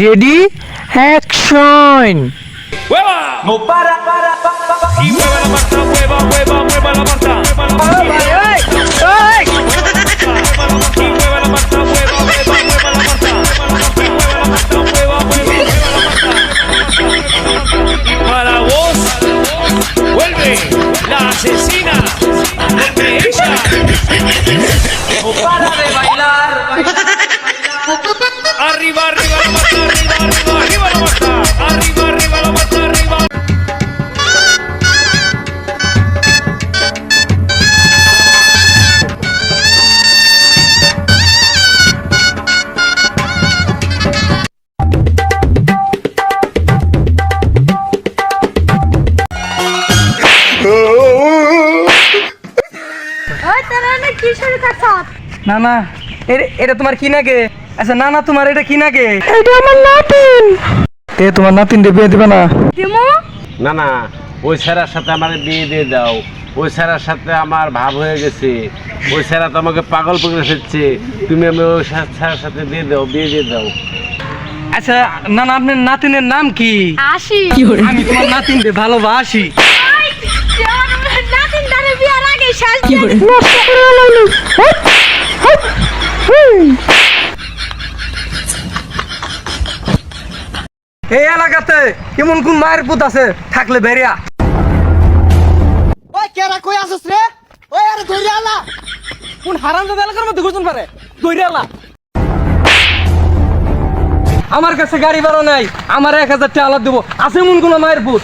Ready action No para, para, pa, pa, pa. Y mueve la marcha, mueva, mueva, mueva la marcha. Mueva la marcha. Y mueve la marcha, mueva, mueva, mueva la marcha. Mueva la marcha, mueva, mueva, mueva la marcha. Y para vos, vuelve la asesina. Vuelve ella. No para de bailar. Arriba, না না না এটা তোমার কি নাগে আচ্ছা না না তোমার এটা কি নাগে এটা আমার নাতিন। তে তোমার নাতিন রে বিয়ে দিবে না? দিমু? না না ওই স্যারের সাথে আমার বিয়ে দিয়ে দাও। ওই স্যারের সাথে আমার ভাব হয়ে গেছে। ওই স্যারা তো আমাকে পাগল পকড়ে ফেলছে। তুমি আমি ওই স্যার- স্যারের সাথে দিয়ে দাও বিয়ে দিয়ে দাও। আচ্ছা না না আপনার নাতিনের নাম কি? আসি আমি তোমার নাতিন রে ভালোবাসি ওই, নাতিন দারে বিয়ার আগে শ্বাস করে এই এলাকাতে কেমন কোন মায়ের পুত আছে? থাকলে বেরিয়া। ওই কেরা কই আসছ রে? ওই আরে ধরে আলা কোন হারাম দাদা এলাকার মধ্যে ঘুরছেন পারে? ধরে আলা আমার কাছে গাড়ি ভাড়া নাই আমার এক হাজার টাকা আলাদা দেবো। আছে মন কোন মায়ের পুত?